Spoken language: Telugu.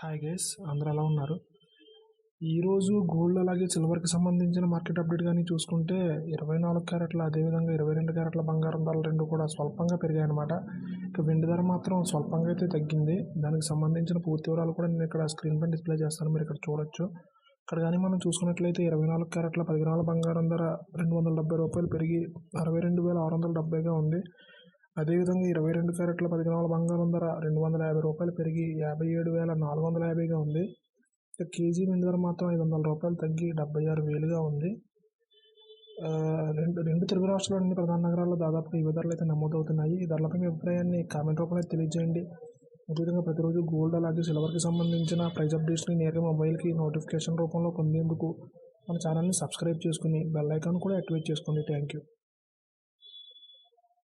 హాయ్ గైస్ అందరూ ఎలా ఉన్నారు? ఈరోజు గోల్డ్ అలాగే సిల్వర్కి సంబంధించిన మార్కెట్ అప్డేట్ కానీ చూసుకుంటే ఇరవై నాలుగు క్యారెట్ల అదేవిధంగా ఇరవై రెండు క్యారెట్ల బంగారం ధరలు రెండు కూడా స్వల్పంగా పెరిగాయన్నమాట. ఇక వెండి ధర మాత్రం స్వల్పంగా అయితే తగ్గింది. దానికి సంబంధించిన పూర్తి వివరాలు కూడా నేను ఇక్కడ స్క్రీన్ పై డిస్ప్లే చేస్తాను. మీరు ఇక్కడ చూడొచ్చు. ఇక్కడ కానీ మనం చూసుకున్నట్లయితే ఇరవై నాలుగు క్యారెట్ల పది గ్రాముల బంగారం ధర రెండు వందల డెబ్బై రూపాయలు పెరిగి అరవై రెండు వేల ఆరు వందల డెబ్బైగా ఉంది. అదేవిధంగా ఇరవై రెండు క్యారెట్ల పది గ్రాముల బంగారం ధర రెండు వందల యాభై రూపాయలు పెరిగి యాభై ఏడు వేల నాలుగు వందల యాభైగా ఉంది. ఇక కేజీ వెండి ధర మాత్రం ఐదు వందల రూపాయలు తగ్గి డెబ్బై ఆరు వేలుగా ఉంది. రెండు రెండు తెలుగు రాష్ట్రాల్లోని ప్రధాన నగరాల్లో దాదాపుగా ఇవి ధరలు అయితే నమోదవుతున్నాయి. ఈ ధరలపై మీ అభిప్రాయాన్ని కామెంట్ రూపంలో తెలియజేయండి. అదేవిధంగా ప్రతిరోజు గోల్డ్ అలాగే సిల్వర్కి సంబంధించిన ప్రైస్ అప్డేట్స్ని నేరుగా మొబైల్కి నోటిఫికేషన్ రూపంలో పొందేందుకు మన ఛానల్ని సబ్స్క్రైబ్ చేసుకుని బెల్ ఐకాన్ కూడా యాక్టివేట్ చేసుకోండి. Thank you.